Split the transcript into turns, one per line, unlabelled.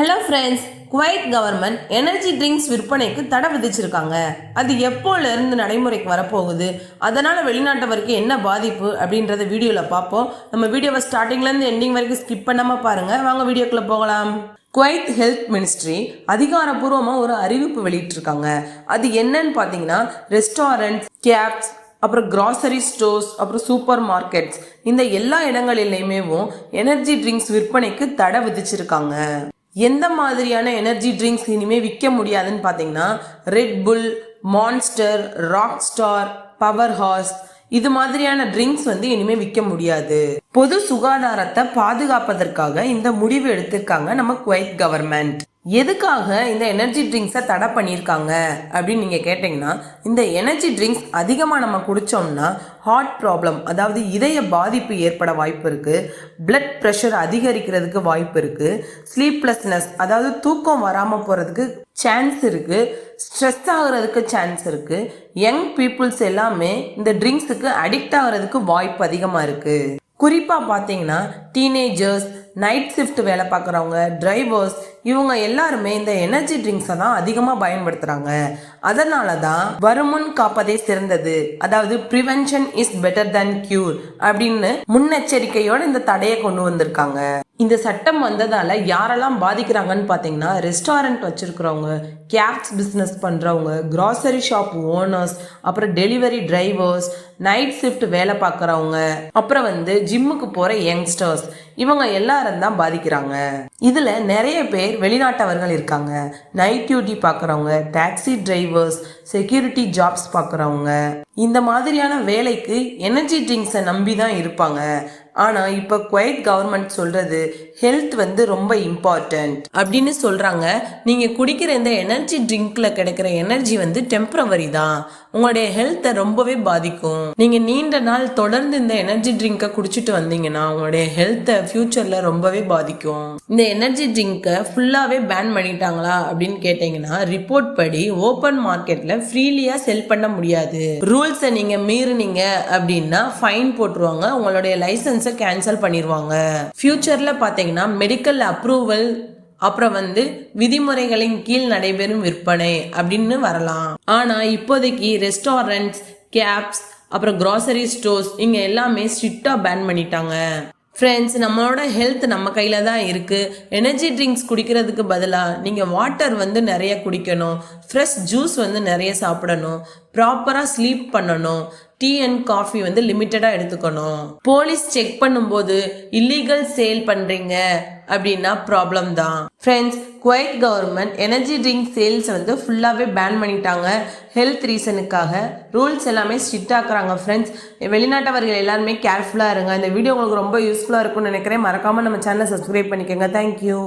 Hello friends Kuwait government energy drinks விற்பனைக்கு தடை விதிச்சிருக்காங்க. அது எப்போலேருந்து நடைமுறைக்கு வரப்போகுது? அதனால் வெளிநாட்டவருக்கு என்ன பாதிப்பு? அப்படின்றத வீடியோவில் பார்ப்போம். நம்ம வீடியோவை ஸ்டார்டிங்லேருந்து எண்டிங் வரைக்கும் ஸ்கிப் பண்ணாமல் பாருங்கள் வாங்க வீடியோக்குள்ளே போகலாம். குவைத் ஹெல்த் மினிஸ்ட்ரி அதிகாரப்பூர்வமாக ஒரு அறிவிப்பு வெளியிட்டிருக்காங்க. அது என்னன்னு பார்த்தீங்கன்னா ரெஸ்டாரண்ட்ஸ் கேப்ஸ் அப்புறம் கிராசரி ஸ்டோர்ஸ் அப்புறம் சூப்பர் மார்க்கெட்ஸ் இந்த எல்லா இடங்களிலையுமேவும் எனர்ஜி ட்ரிங்க்ஸ் விற்பனைக்கு தடை விதிச்சிருக்காங்க. எந்த மாதிரியான எனர்ஜி ட்ரிங்க்ஸ் இனிமேல் விற்க முடியாதுன்னு பார்த்தீங்கன்னா Red Bull Monster Rockstar Power Horse இது மாதிரியான ட்ரிங்க்ஸ் வந்து இனிமே விற்க முடியாது. பொது சுகாதாரத்தை பாதுகாப்பதற்காக இந்த முடிவு எடுத்திருக்காங்க நம்ம குவைத் கவர்மெண்ட் எதுக்காக இந்த எனர்ஜி ட்ரிங்க்ஸை தடை பண்ணியிருக்காங்க அப்படின்னு நீங்கள் கேட்டிங்கன்னா இந்த எனர்ஜி ட்ரிங்க்ஸ் அதிகமாக நம்ம குடித்தோம்னா ஹார்ட் ப்ராப்ளம் அதாவது இதய பாதிப்பு ஏற்பட வாய்ப்பு இருக்குது பிளட் ப்ரெஷர் அதிகரிக்கிறதுக்கு வாய்ப்பு இருக்குது ஸ்லீப்லெஸ்னஸ் அதாவது தூக்கம் வராமல் போகிறதுக்கு சான்ஸ் இருக்குது ஸ்ட்ரெஸ் ஆகிறதுக்கு சான்ஸ் இருக்குது யங் பீப்புள்ஸ் எல்லாமே இந்த ட்ரிங்க்ஸுக்கு அடிக்ட் ஆகிறதுக்கு வாய்ப்பு அதிகமாக இருக்குது குறிப்பாக பார்த்தீங்கன்னா டீனேஜர்ஸ் நைட் ஷிஃப்ட் வேலை பார்க்குறவங்க டிரைவர்ஸ் இவங்க எல்லாருமே இந்த எனர்ஜி ட்ரிங்க்ஸை தான் அதிகமாக பயன்படுத்துகிறாங்க அதனால தான் வருமுன் காப்பதே சிறந்தது. அதாவது prevention is better than cure அப்படின்னு முன்னெச்சரிக்கையோடு இந்த தடையை கொண்டு வந்திருக்காங்க. இந்த சட்டம் வந்ததால யாரெல்லாம் பாதிக்கிறாங்கன்னு பார்த்தீங்கன்னா ரெஸ்டாரண்ட் வச்சுருக்கிறவங்க கேப்ஸ் பிஸ்னஸ் பண்ணுறவங்க கிராசரி ஷாப் ஓனர்ஸ் அப்புறம் டெலிவரி டிரைவர்ஸ் நைட் ஷிஃப்ட் வேலை பார்க்குறவங்க அப்புறம் வந்து ஜிம்முக்கு போகிற யங்ஸ்டர்ஸ் இவங்க எல்லாரும் தான் பாதிக்கிறாங்க. இதில் நிறைய பேர் வெளிநாட்டவர்கள் இருக்காங்க. நைட் டியூட்டி பார்க்குறவங்க டாக்ஸி டிரைவர்ஸ் செக்யூரிட்டி ஜாப்ஸ் பார்க்குறவங்க இந்த மாதிரியான வேலைக்கு எனர்ஜி ட்ரிங்க்ஸை நம்பி தான் இருப்பாங்க. ஆனால் இப்போ குவைட் கவர்மெண்ட் சொல்கிறது ஹெல்த் வந்து ரொம்ப இம்பார்ட்டண்ட் அப்படின்னு சொல்கிறாங்க நீங்கள் குடிக்கிற இந்த எனர்ஜி ட்ரிங்கில் கிடைக்கிற எனர்ஜி வந்து டெம்பரவரி தான். உங்களுடைய ஹெல்த்தை ரொம்பவே பாதிக்கும். நீங்கள் நீண்ட நாள் தொடர்ந்து இந்த எனர்ஜி ட்ரிங்கை குடிச்சிட்டு வந்தீங்கன்னா உங்களுடைய ஹெல்த்தை ஃப்யூச்சரில் ரொம்பவே பாதிக்கும். இந்த எனர்ஜி ட்ரிங்கை ஃபுல்லாகவே பேன் பண்ணிட்டாங்களா அப்படின்னு கேட்டிங்கன்னா ரிப்போர்ட் படி ஓப்பன் மார்க்கெட்டில் ஃப்ரீலியாக செல் பண்ண முடியாது. ரூல்ஸை நீங்கள் மீறினீங்க அப்படின்னா ஃபைன் போட்டுருவாங்க. உங்களுடைய லைசன்ஸ் கேன்சல் பண்ணிடுவாங்க ஃபியூச்சரில் பார்த்தீங்கன்னா மெடிக்கல் அப்ரூவல் அப்புறம் வந்து விதிமுறைகளின் கீழ் நடைபெறும் விற்பனை அப்படின்னு வரலாம். ஆனா இப்போதைக்கு ரெஸ்டாரண்ட்ஸ் கேப்ஸ் அப்புறம் கிராசரி ஸ்டோர்ஸ் இங்கே எல்லாமே ஸ்ட்ரிக்டாக பேன் பண்ணிட்டாங்க. ஃப்ரெண்ட்ஸ் நம்மளோட ஹெல்த் நம்ம கையில் தான் இருக்குது எனர்ஜி ட்ரிங்க்ஸ் குடிக்கிறதுக்கு பதிலாக நீங்கள் வாட்டர் வந்து நிறைய குடிக்கணும். ஃப்ரெஷ் ஜூஸ் வந்து நிறைய சாப்பிடணும். ப்ராப்பராக ஸ்லீப் பண்ணணும். டீ அண்ட் காஃபி வந்து லிமிட்டடாக எடுத்துக்கணும். போலீஸ் செக் பண்ணும்போது இல்லீகல் சேல் பண்ணுறீங்க அப்படின்னா ப்ராப்ளம் தான். Friends Kuwait government energy drink sales வந்து ஃபுல்லாகவே பேன் பண்ணிட்டாங்க. ஹெல்த் ரீசனுக்காக ரூல்ஸ் எல்லாமே ஸ்ட்ரிக்ட் ஆக்குறாங்க ஃப்ரெண்ட்ஸ் வெளிநாட்டவர்கள் எல்லாருமே கேர்ஃபுல்லாக இருங்க. இந்த வீடியோ உங்களுக்கு ரொம்ப யூஸ்ஃபுல்லாக இருக்கும்னு நினைக்கிறேன். மறக்காமல் நம்ம சேனலை சப்ஸ்கிரைப் பண்ணிக்கோங்க. தேங்க்யூ